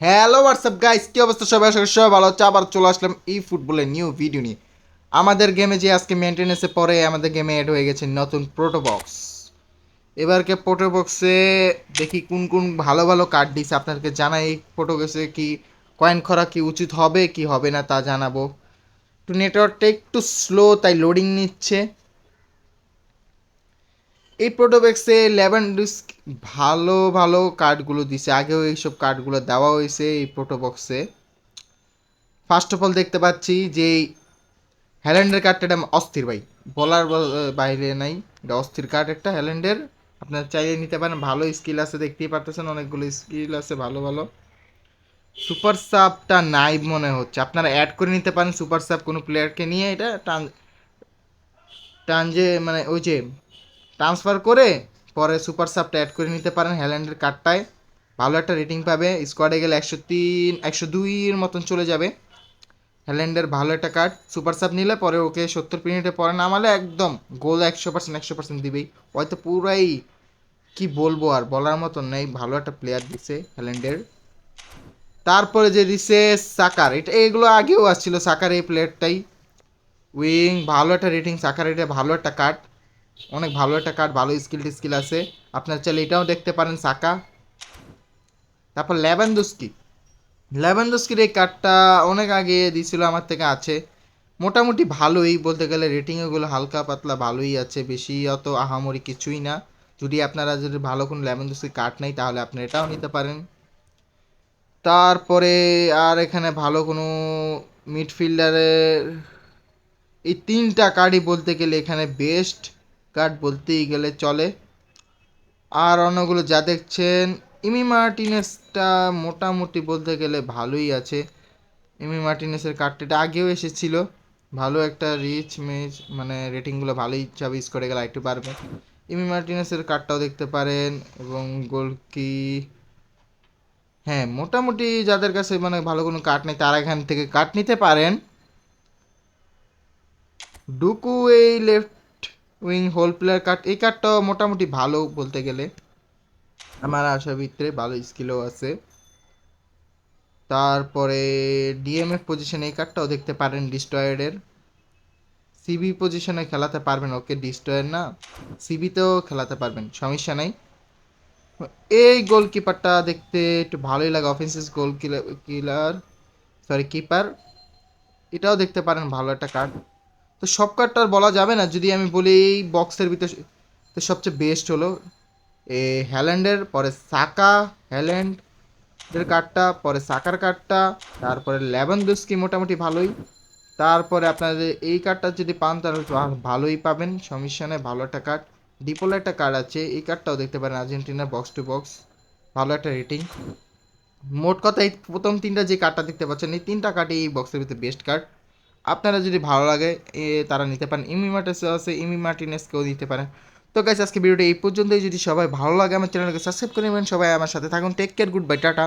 Hello WhatsApp guys কি অবস্থা? সবাই আশা করি সবাই ভালো হচ্ছে আবার চলে আসলাম এই ফুটবলের নিউ ভিডিও নিয়ে। আমাদের গেমে যে আজকে মেনটেনেন্সে পরে আমাদের গেমে অ্যাড হয়ে গেছে নতুন প্রোটোবক্স এবারকে প্রোটোবক্সে দেখি কোন কোন ভালো ভালো কার্ড দিছে। আপনাদেরকে জানাই এই প্রোটোবক্সে কি কয়েন করা কি উচিত হবে, কি হবে না তা জানাব। একটু নেটওয়ার্কটা একটু স্লো তাই লোডিং নিচ্ছে। এই প্রোটোবেক্সে লেভেন ডিস্ক ভালো ভালো কার্ডগুলো দিছে। আগেও এইসব কার্ডগুলো দেওয়া হয়েছে এই প্রোটোবক্সে ফার্স্ট অফ অল দেখতে পাচ্ছি যে হ্যালেন্ডের কার্ডটা এটা অস্থির ভাই। বলার বাইরে নাই। এটা অস্থির কার্ড একটা হ্যালেন্ডের আপনার চাইলে নিতে পারেন। ভালো স্কিল আছে, দেখতেই পারতেছেন অনেকগুলো স্কিল আছে, ভালো ভালো। সুপার সাপটা নাই মনে হচ্ছে। আপনারা অ্যাড করে নিতে পারেন। সুপার সাপ কোনো প্লেয়ারকে নিয়ে এটা টান টানজে মানে ওই যে ট্রান্সফার করে পরে সুপার সাবটা অ্যাড করে নিতে পারেন হ্যাল্যান্ডের কার্ডটায়। ভালো একটা রেটিং পাবে, স্কোয়াডে গেলে একশো তিন, একশো দুইয়ের মতন চলে যাবে। হ্যাল্যান্ডের ভালো একটা কার্ড, সুপার সাব নিলে পরে ওকে সত্তর মিনিটে পরে নামালে একদম গোল একশো পার্সেন্ট একশো পার্সেন্ট দিবেই। হয়তো পুরাই, কি বলব আর বলার মতন নেই, ভালো একটা প্লেয়ার দিছে হ্যাল্যান্ডের তারপরে যে দিছে সাকার, এটা এগুলো আগেও আসছিল সাকার এই প্লেয়ারটাই উইং, ভালো একটা রেটিং সাকার, এটা ভালো একটা কার্ড। অনেক ভালো একটা কার্ড ভালো স্কিল টিস্কিল আছে। আপনার চাইলে এটাও দেখতে পারেন, সাকা। তারপর ল্যাভানদুস্কি ল্যাভানদুস্কির এই কার্ডটা অনেক আগে দিয়েছিল, আমার থেকে আছে। মোটামুটি ভালোই, বলতে গেলে রেটিংগুলো হালকা পাতলা ভালোই আছে, বেশি অত আহামরি কিছুই না। যদি আপনারা যদি ভালো কোনো ল্যাভানদুস্কি কার্ড নেই, তাহলে আপনি এটাও নিতে পারেন। তারপরে আর এখানে ভালো কোনো মিডফিল্ডারের এই তিনটা কার্ডই বলতে গেলে এখানে বেস্ট কার্ড বলতেই গেলে চলে। আর অন্যগুলো যা দেখছেন, ইমি মার্টিনেসটা মোটামুটি বলতে গেলে ভালোই আছে। ইমি মার্টিনেসের কার্ডটা এটা আগেও এসেছিল। ভালো একটা রিচ মেজ মানে রেটিংগুলো ভালোই চাবে করে গেলে একটু পারবে ইমি মার্টিনেসের কার্ডটাও দেখতে পারেন, এবং গোলকি হ্যাঁ মোটামুটি যাদের কাছে মানে ভালো কোনো কার্ড নেই, তারা এখান থেকে কার্ড নিতে পারেন। ডুকু এই left wing whole player card. এই কার্ডটাও মোটামুটি ভালো বলতে গেলে। আমার আশার ভিতরে ভালো স্কিলও আছে। তারপরে ডিএমএফ পজিশন এই কার্ডটাও দেখতে পারেন ডিস্ট্রয়েডের সিবি পজিশনে খেলাতে পারবেন, ওকে ডিস্ট্রয়ের না। সিবিতেও খেলাতে পারবেন, সমস্যা নাই। এই গোলকিপারটা দেখতে একটু ভালোই লাগে offensive goal killer sorry keeper এটাও দেখতে পারেন, ভালো একটা কার্ড। তো সব কার্ডটা আর বলা যাবে না। যদি আমি বলি এই বক্সের ভিতরে সবচেয়ে বেস্ট হলো এ হ্যাল্যান্ডের পরে সাকা হ্যাল্যান্ড এর কার্ডটা পরে সাকার কার্ডটা তারপরে ল্যাবনদুস্কি মোটামুটি ভালোই। তারপরে আপনাদের এই কার্ডটা যদি পান, তাহলে ভালোই পাবেন। সমস্যা নেই ভালো একটা কার্ড ডিপোল একটা কার্ড আছে। এই কার্ডটাও দেখতে পারেন। আর্জেন্টিনার বক্স টু বক্স ভালো একটা রেটিং মোট কথা এই প্রথম তিনটা যে কার্ডটা দেখতে পাচ্ছেন, এই তিনটা কার্ডই এই বক্সের ভিতরে বেস্ট কার্ড আপনারা যদি ভালো লাগে তারা নিতে পারেন। ইমি মার্টেস আছে, ইমি মার্টিনেসকেও নিতে পারেন। তো গাইস আজকে ভিডিওটা এই পর্যন্তই। যদি সবাই ভালো লাগে আমার চ্যানেলকে সাবস্ক্রাইব করে নেবেন, সবাই আমার সাথে থাকুন। Take care good bye tata.